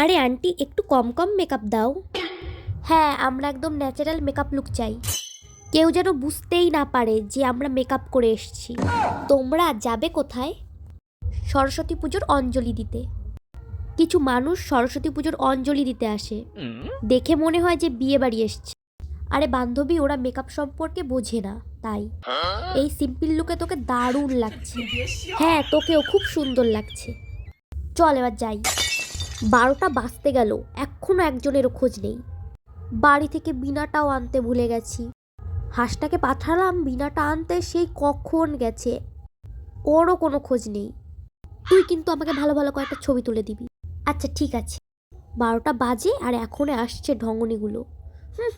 আরে আন্টি একটু কম কম মেকআপ দাও। হ্যাঁ আমরা একদম ন্যাচারাল মেকআপ লুক চাই। কেউ যেন বুঝতেই না পারে যে আমরা মেকআপ করে এসেছি। তোমরা যাবে কোথায়? সরস্বতী পুজোর অঞ্জলি দিতে। কিছু মানুষ সরস্বতী পুজোর অঞ্জলি দিতে আসে। দেখে মনে হয় যে বিয়ে বাড়ি এসছে। আরে বান্ধবী ওরা মেকআপ সম্পর্কে বোঝে না তাই। এই সিম্পল লুকে তোকে দারুণ লাগছে। হ্যাঁ তোকেও খুব সুন্দর লাগছে। চল এবার যাই। বারোটা বাজতে গেল এখনও একজনেরও খোঁজ নেই। বাড়ি থেকে বিনাটাও আনতে ভুলে গেছি। হাঁসটাকে পাঠালাম বিনাটা আনতে সেই কখন গেছে? ওরও কোনো খোঁজ নেই। তুই কিন্তু আমাকে ভালো ভালো কয়েকটা ছবি তুলে দিবি। আচ্ছা ঠিক আছে। বারোটা বাজে আর এখনও আসছে ঢঙ্গনিগুলো। হুম,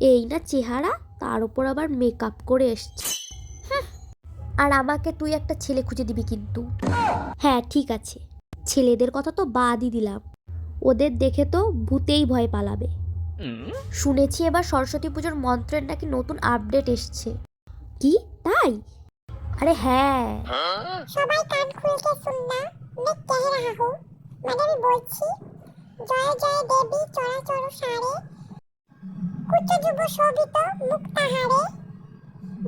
এই না চেহারা তার উপর আবার মেকআপ করে এসছে। আর আমাকে তুই একটা ছেলে খুঁজে দিবি কিন্তু। হ্যাঁ ঠিক আছে। ছেলেদের কথা তো বাদই দিলাম। ওদের দেখে তো ভূতেই ভয় পালাবে। শুনেছি এবার সরস্বতী পুজোর মন্ত্রের নাকি নতুন আপডেট এসছে। কি? তাই? আরে হ্যাঁ। সবাই কান খুলকে শুননা মে মানে আমি বলছি, জয় জয় দেবী চরাচর সারে। কুচ যুব শোভিত মুক্তাহারে।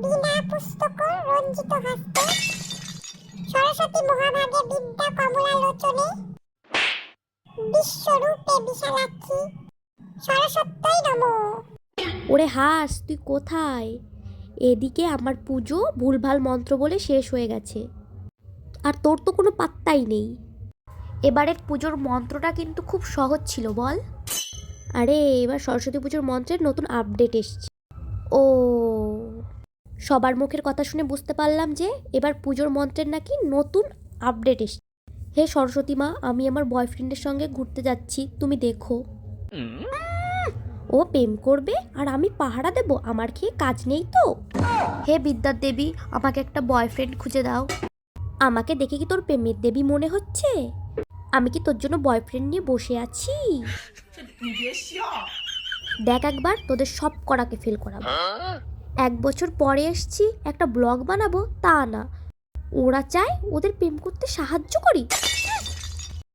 বিনা পুস্তক রঞ্জিত হস্তে। সরস্বতী মহাভাগে বিদ্যা বিশ্বরূপে বিশালাক্ষী ওরে হাস, তুই কোথায়? এদিকে আমার পুজো ভুলভাল মন্ত্র বলে শেষ হয়ে গেছে। আর তোর তো কোনো পাত্তাই নেই। এবারের পুজোর মন্ত্রটা কিন্তু খুব সহজ ছিল, বল। আরে, এবার সরস্বতী পুজোর মন্ত্রের নতুন আপডেট এসছে। ও সবার মুখের কথা শুনে বুঝতে পারলাম যে এবার পুজোর মন্ত্রের নাকি নতুন আপডেট এসছে। হে সরস্বতী মা আমি আমার বয়ফ্রেন্ডের সঙ্গে ঘুরতে যাচ্ছি তুমি দেখো। ও প্রেম করবে আর আমি পাহারা দেব আমার খেয়ে কাজ নেই তো। হে বিদ্যার দেবী আমাকে একটা বয়ফ্রেন্ড খুঁজে দাও। আমাকে দেখে কি তোর প্রেমের দেবী মনে হচ্ছে? আমি কি তোর জন্য বয়ফ্রেন্ড নিয়ে বসে আছি? দেখ একবার তোদের সব করাকে ফেল করাবো। এক বছর পরে এসছি, একটা ব্লগ বানাবো, তা না। ওরা চায় ওদের প্রেম করতে সাহায্য করি।